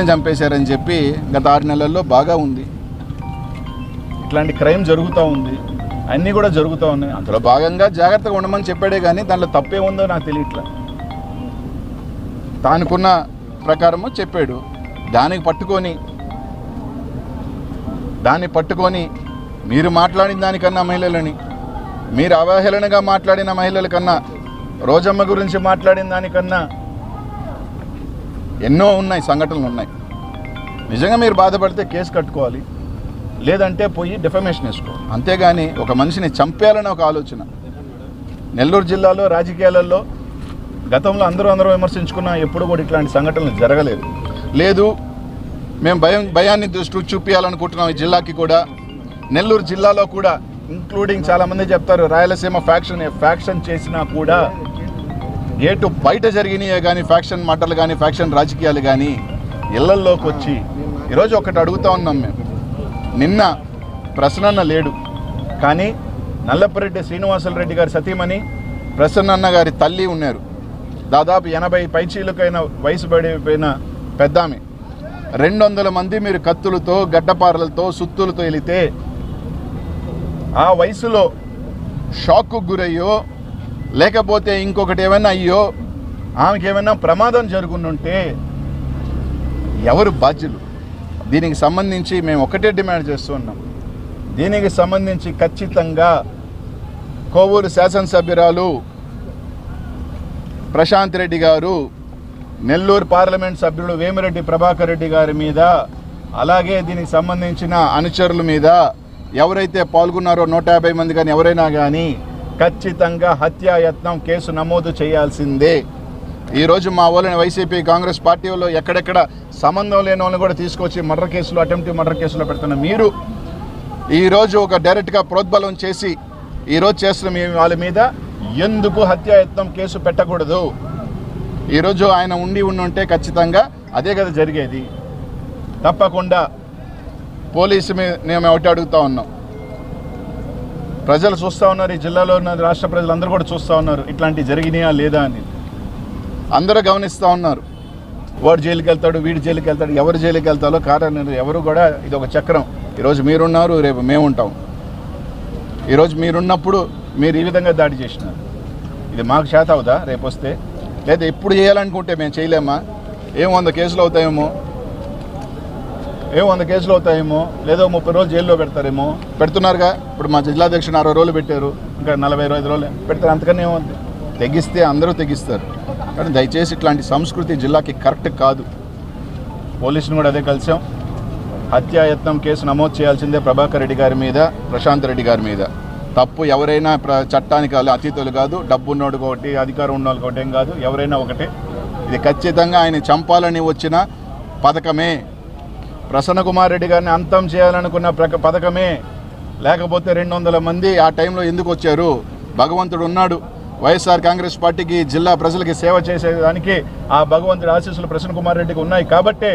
మనుషులను చంపేశారని చెప్పి గత ఆరు నెలల్లో బాగా ఉంది. ఇట్లాంటి క్రైమ్ జరుగుతూ ఉంది. అన్నీ కూడా జరుగుతూ ఉన్నాయి. అందులో భాగంగా జాగ్రత్తగా ఉండమని చెప్పాడే కానీ దాంట్లో తప్పే ఉందో నాకు తెలియట్లా. తానుకున్న ప్రకారము చెప్పాడు. దానికి పట్టుకొని దాన్ని పట్టుకొని మీరు మాట్లాడిన దానికన్నా మహిళలని మీరు అవహేళనగా మాట్లాడిన మహిళల కన్నా రోజమ్మ గురించి మాట్లాడిన దానికన్నా ఎన్నో ఉన్నాయి సంఘటనలు ఉన్నాయి. నిజంగా మీరు బాధపడితే కేసు కట్టుకోవాలి లేదంటే పోయి డిఫమేషన్ వేసుకోవాలి. అంతేగాని ఒక మనిషిని చంపేయాలని ఒక ఆలోచన. నెల్లూరు జిల్లాలో రాజకీయాలలో గతంలో అందరూ అందరూ విమర్శించుకున్నా ఎప్పుడు కూడా ఇట్లాంటి సంఘటనలు జరగలేదు. లేదు మేము భయం భయాన్ని దృష్టి చూపించాలనుకుంటున్నాం ఈ జిల్లాకి కూడా. నెల్లూరు జిల్లాలో కూడా ఇంక్లూడింగ్ చాలామంది చెప్తారు రాయలసీమ ఫ్యాక్షన్ ఫ్యాక్షన్ చేసినా కూడా గేటు బయట జరిగినాయే కానీ ఫ్యాక్షన్ మాటలు కానీ ఫ్యాక్షన్ రాజకీయాలు కానీ ఇళ్ళల్లోకి వచ్చి ఈరోజు ఒకటి అడుగుతా ఉన్నాం మేము. నిన్న ప్రసన్నన్న లేడు. కానీ నల్లపరెడ్డి శ్రీనివాసులు రెడ్డి గారి సతీమణి ప్రసన్నన్న గారి తల్లి ఉన్నారు. దాదాపు ఎనభై పైచీలకైన వయసు పడిపోయిన పెద్దామె. రెండు వందల మంది మీరు కత్తులతో గడ్డపారలతో సుత్తులతో వెళితే ఆ వయసులో షాక్కు గురయ్యో లేకపోతే ఇంకొకటి ఏమైనా అయ్యో ఆమెకి ఏమైనా ప్రమాదం జరుగునుంటే ఎవరు బాధ్యులు? దీనికి సంబంధించి మేము ఒకటే డిమాండ్ చేస్తున్నాం దీనికి సంబంధించి ఖచ్చితంగా కోవూరు శాసనసభ్యురాలు ప్రశాంత్ రెడ్డి గారు నెల్లూరు పార్లమెంట్ సభ్యుడు వేమిరెడ్డి ప్రభాకర్ రెడ్డి గారి మీద అలాగే దీనికి సంబంధించిన అనుచరుల మీద ఎవరైతే పాల్గొన్నారో నూట యాభై మంది కానీ ఎవరైనా కానీ ఖచ్చితంగా హత్యాయత్నం కేసు నమోదు చేయాల్సిందే. ఈరోజు మా వాళ్ళని వైసీపీ కాంగ్రెస్ పార్టీ వాళ్ళు ఎక్కడెక్కడ సంబంధం లేని వాళ్ళని కూడా తీసుకొచ్చి మర్డర్ కేసులు అటెంప్ట్ మర్డర్ కేసులో పెడుతున్న మీరు ఈరోజు ఒక డైరెక్ట్గా ప్రోద్బలం చేసి ఈరోజు చేస్తున్న మీ వాళ్ళ మీద ఎందుకు హత్యాయత్నం కేసు పెట్టకూడదు? ఈరోజు ఆయన ఉండి ఉంటే ఖచ్చితంగా అదే కదా జరిగేది. తప్పకుండా పోలీసు మీద మేము ఒకటి అడుగుతూ ఉన్నాం. ప్రజలు చూస్తూ ఉన్నారు ఈ జిల్లాలో ఉన్న రాష్ట్ర ప్రజలు అందరూ కూడా చూస్తూ ఉన్నారు ఇట్లాంటివి జరిగినాయా లేదా అని. అందరూ గమనిస్తూ ఉన్నారు. వాడు జైలుకి వెళ్తాడు వీడు జైలుకి వెళ్తాడు ఎవరు జైలుకి వెళ్తారో కారణం ఎవరు కూడా ఇది ఒక చక్రం. ఈరోజు మీరున్నారు రేపు మేము ఉంటాం ఈరోజు మీరున్నప్పుడు మీరు ఈ విధంగా దాడి చేసినారు. ఇది మాకు చేత అవుదా? రేపు వస్తే లేదా ఎప్పుడు చేయాలనుకుంటే మేము చేయలేమా? ఏం వంద కేసులు అవుతాయేమో. ఏం వంద కేసులు అవుతాయేమో లేదో ముప్పై రోజులు జైల్లో పెడతారేమో. పెడుతున్నారుగా? ఇప్పుడు మా జిల్లాధ్యక్షుడు అరవై రోజులు పెట్టారు. ఇంకా నలభై ఐదు రోజులు పెడతారు? అంతకన్నా ఏముంది? తెగిస్తే అందరూ తెగిస్తారు. కానీ దయచేసి ఇట్లాంటి సంస్కృతి జిల్లాకి కరెక్ట్ కాదు. పోలీసుని కూడా అదే కలిసాం. హత్యాయత్నం కేసు నమోదు చేయాల్సిందే ప్రభాకర్ రెడ్డి గారి మీద ప్రశాంత్ రెడ్డి గారి మీద. తప్పు ఎవరైనా ప్ర చట్టానికి అతీతులు కాదు. డబ్బు ఉన్నోడు ఒకటి అధికారం ఉన్నోళ్ళు ఒకటి ఏం కాదు. ఎవరైనా ఒకటే. ఇది ఖచ్చితంగా ఆయన చంపాలని వచ్చిన పథకమే. ప్రసన్న కుమార్ రెడ్డి గారిని అంతం చేయాలనుకున్న ప్రక పథకమే లేకపోతే రెండు వందల మంది ఆ టైంలో ఎందుకు వచ్చారు భగవంతుడు ఉన్నాడు. వైఎస్ఆర్ కాంగ్రెస్ పార్టీకి జిల్లా ప్రజలకి సేవ చేసేదానికి ఆ భగవంతుడి ఆశీస్సులు ప్రసన్న కుమార్ రెడ్డికి ఉన్నాయి. కాబట్టే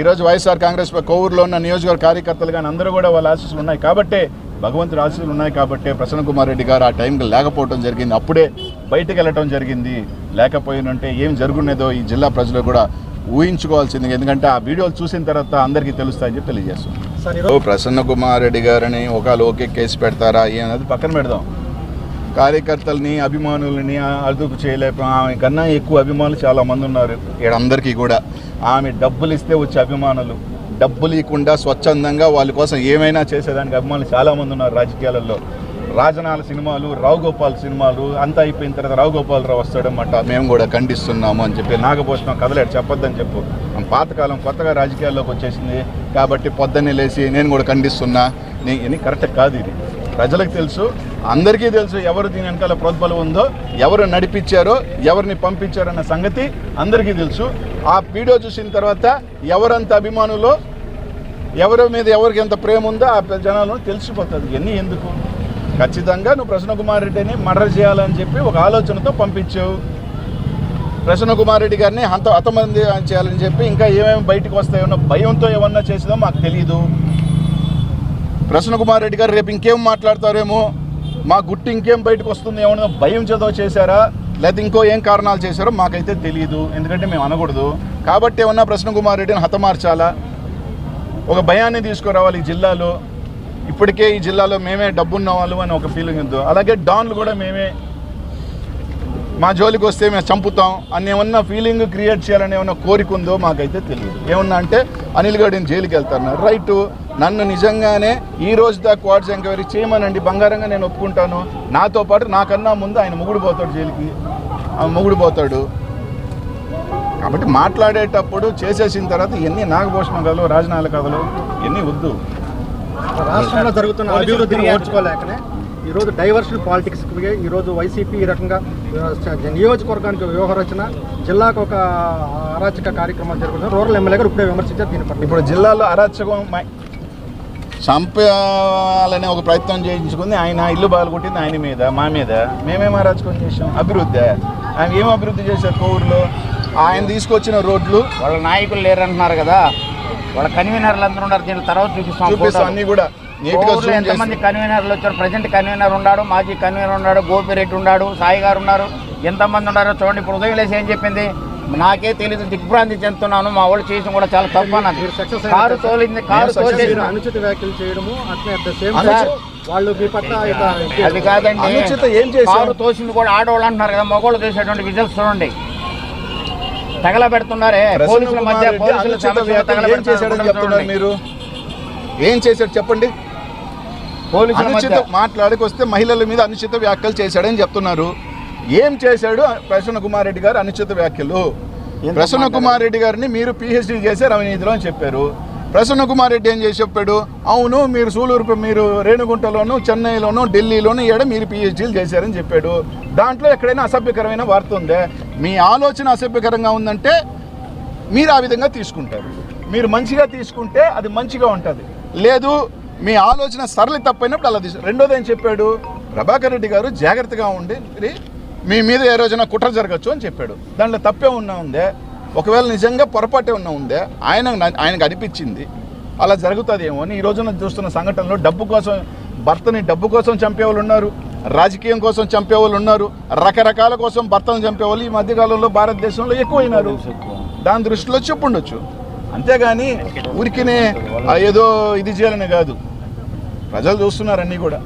ఈరోజు వైఎస్ఆర్ కాంగ్రెస్ కోవూరులో ఉన్న నియోజకవర్గ కార్యకర్తలు కానీ అందరూ కూడా వాళ్ళ ఆశీస్సులు ఉన్నాయి. కాబట్టే భగవంతుడి ఆశీస్సులు ఉన్నాయి. కాబట్టే ప్రసన్న కుమార్ రెడ్డి గారు ఆ టైంకి లేకపోవడం జరిగింది. అప్పుడే బయటకు వెళ్ళటం జరిగింది. లేకపోయినంటే ఏం జరుగునేదో ఈ జిల్లా ప్రజలు కూడా ఊహించుకోవాల్సింది ఎందుకంటే ఆ వీడియోలు చూసిన తర్వాత అందరికీ తెలుస్తాయని చెప్పి తెలియజేస్తాం ఓ ప్రసన్న కుమార్ రెడ్డి గారిని ఒక లోకే కేసు పెడతారా ఏమన్నది పక్కన పెడదాం. కార్యకర్తల్ని అభిమానులని అదుపు చేయలేక ఆమె కన్నా ఎక్కువ అభిమానులు చాలా మంది ఉన్నారు ఈడందరికీ కూడా. ఆమె డబ్బులు ఇస్తే వచ్చే అభిమానులు. డబ్బులు ఇవ్వకుండా స్వచ్ఛందంగా వాళ్ళ కోసం ఏమైనా చేసేదానికి అభిమానులు చాలా మంది ఉన్నారు రాజకీయాలలో. రాజనాల సినిమాలు రావు గోపాల్ సినిమాలు అంతా అయిపోయిన తర్వాత రావు గోపాలరావు వస్తాడన్నమాట. మేము కూడా ఖండిస్తున్నాము అని చెప్పి నాగభూషణం కదలేడు చెప్పొద్దని చెప్పు. పాతకాలం కొత్తగా రాజకీయాల్లోకి వచ్చేసింది కాబట్టి పొద్దున్నే లేచి నేను కూడా ఖండిస్తున్నా. నీ- ఇది కరెక్ట్ కాదు ఇది. ప్రజలకు తెలుసు అందరికీ తెలుసు ఎవరు దీని వెనకాల ప్రోద్బలం ఉందో ఎవరు నడిపించారో ఎవరిని పంపించారన్న సంగతి అందరికీ తెలుసు. ఆ వీడియో చూసిన తర్వాత ఎవరంత అభిమానులో ఎవరి మీద ఎవరికి ఎంత ప్రేమ ఉందో ఆ జనాలను తెలిసిపోతుంది. ఇవన్నీ ఎందుకు? ఖచ్చితంగా నువ్వు ప్రసన్న కుమార్ రెడ్డిని మర్డర్ చేయాలని చెప్పి ఒక ఆలోచనతో పంపించావు ప్రసన్న కుమార్ రెడ్డి గారిని అంత హతమంది చేయాలని చెప్పి ఇంకా ఏమేమి బయటకు వస్తాయో భయంతో ఏమన్నా చేసిందో మాకు తెలియదు ప్రసన్న కుమార్ రెడ్డి గారు రేపు ఇంకేం మాట్లాడతారేమో మా గుట్టు ఇంకేం బయటకు వస్తుంది ఏమన్నా భయం చదవ చేశారా లేదా ఇంకో ఏం కారణాలు చేశారో మాకైతే తెలియదు ఎందుకంటే మేము అనకూడదు. కాబట్టి ఏమన్నా ప్రశ్న కుమార్ రెడ్డిని హతమార్చాలా? ఒక భయాన్ని తీసుకురావాలి ఈ జిల్లాలో. ఇప్పటికే ఈ జిల్లాలో మేమే డబ్బున్న వాళ్ళు అని ఒక ఫీలింగ్ ఉంది. అలాగే డాన్లు కూడా మేమే మా జోలికి వస్తే మేము చంపుతాం అని ఏమన్నా ఫీలింగ్ క్రియేట్ చేయాలని ఏమన్నా కోరిక ఉందో మాకైతే తెలియదు. ఏమన్నా అంటే అనిల్ గడిని జైలుకి వెళ్తాను రైట్ నన్ను నిజంగానే ఈ రోజు దాకా క్వార్ట్స్ ఎంక్వైరీ చేయమనండి. బంగారంగా నేను ఒప్పుకుంటాను. నాతో పాటు నాకన్నా ముందు ఆయన మొగుడు పోతాడు జైలుకి. ఆ మొగుడు పోతాడు. కాబట్టి మాట్లాడేటప్పుడు చేసేసిన తర్వాత ఎన్ని నాగభూషణ కథలు రాజనాల కథలు ఎన్ని వద్దు. రాష్ట్రంలో జరుగుతున్న అభివృద్ధిని ఓర్చుకోలేకనే ఈరోజు డైవర్షన్ పాలిటిక్స్ ఈ రోజు వైసీపీ ఈ రకంగా నియోజకవర్గానికి వ్యూహరచన జిల్లాకు ఒక అరాచక కార్యక్రమాలు జరుగుతున్నాయి. రూరల్ ఎమ్మెల్యే గారు ఇప్పుడే విమర్శించారు దీని పట్ల. ఇప్పుడు జిల్లాలో అరాచకం చంపాలనే ఒక ప్రయత్నం చేయించుకుంది. ఆయన ఇల్లు బాగుకొట్టింది ఆయన మీద మా మీద. మేమేం అరాచకం చేసాం అభివృద్ధి. ఆయన ఏం అభివృద్ధి చేశారు కోవూరులో? ఆయన తీసుకొచ్చిన రోడ్లు వాళ్ళ నాయకులు లేరంటున్నారు కదా. వాళ్ళ కన్వీనర్లు అందరూ ఉన్నారు. దీని తర్వాత చూపిస్తాం. అన్ని కూడా ఎంతమంది కన్వీనర్లు వచ్చారు? ప్రజెంట్ కన్వీనర్ ఉన్నాడు మాజీ కన్వీనర్ ఉన్నాడు గోపిరెడ్డి ఉన్నాడు సాయి గారు ఉన్నారు. ఎంతమంది ఉన్నారో చూడండి. ఇప్పుడు ఉదయం లేసి ఏం చెప్పింది? నాకే తెలియదు దిగ్భ్రాంతి చెందుతున్నాను. మా వాళ్ళు చేసిన కూడా చాలా తప్పు సక్సెస్ కారు తోలింది కారు అనుచిత వ్యాఖ్యలు చేయడము వాళ్ళు మీ పట్ల ఇక అది కాదండి? కారు తోసింది కూడా ఆడవాళ్ళు అంటున్నారు కదా మగవాళ్ళు చేసేటువంటి విజల్స్ చూడండి. తగలబెడుతున్నారే. పోలీసుల మధ్య పోలీసుల ఏం చేశాడని చెప్తున్నారు. మీరు? ఏం చేశాడు చెప్పండి? పోలీసుల అనుచిత మాట్లాడికి వస్తే మహిళల మీద అనుచిత వ్యాఖ్యలు చేశాడని చెప్తున్నారు. ఏం చేశాడు ప్రసన్న కుమార్ రెడ్డి గారు అనుచిత వ్యాఖ్యలు? ప్రసన్న? కుమార్ రెడ్డి గారిని మీరు పిహెచ్డీ చేశారు అవినీతిలో అని చెప్పారు. ప్రసన్న కుమార్ రెడ్డి ఏం చేసి చెప్పాడు? అవును మీరు సూలూరు మీరు రేణుగుంటలోను చెన్నైలోను ఢిల్లీలోను ఏడ మీరు పిహెచ్డీలు చేశారని చెప్పాడు. దాంట్లో ఎక్కడైనా అసభ్యకరమైన వార్త ఉందే? మీ ఆలోచన అసభ్యకరంగా ఉందంటే మీరు ఆ విధంగా తీసుకుంటారు. మీరు మంచిగా తీసుకుంటే అది మంచిగా ఉంటుంది. లేదు మీ ఆలోచన సరళి తప్పైనప్పుడు అలా తీసు రెండోది ఏం చెప్పాడు? ప్రభాకర్ రెడ్డి గారు జాగ్రత్తగా ఉండి మరి మీ మీద ఏ రోజున కుట్ర జరగచ్చు అని చెప్పాడు. దాంట్లో తప్పే ఉన్నా ఉందే ఒకవేళ నిజంగా పొరపాటే ఉన్నా ఉందే ఆయన ఆయనకు అనిపించింది అలా జరుగుతుందేమో అని ఈ రోజున చూస్తున్న సంఘటనలో డబ్బు కోసం భర్తని డబ్బు కోసం చంపేవాళ్ళు ఉన్నారు. రాజకీయం కోసం చంపేవాళ్ళు ఉన్నారు. రకరకాల కోసం భర్తను చంపేవాళ్ళు ఈ మధ్యకాలంలో భారతదేశంలో ఎక్కువైనారు. దాని దృష్టిలో చెప్పుండొచ్చు. అంతేగాని ఊరికినే ఏదో ఇది చేయాలని కాదు. ప్రజలు చూస్తున్నారు అన్నీ కూడా.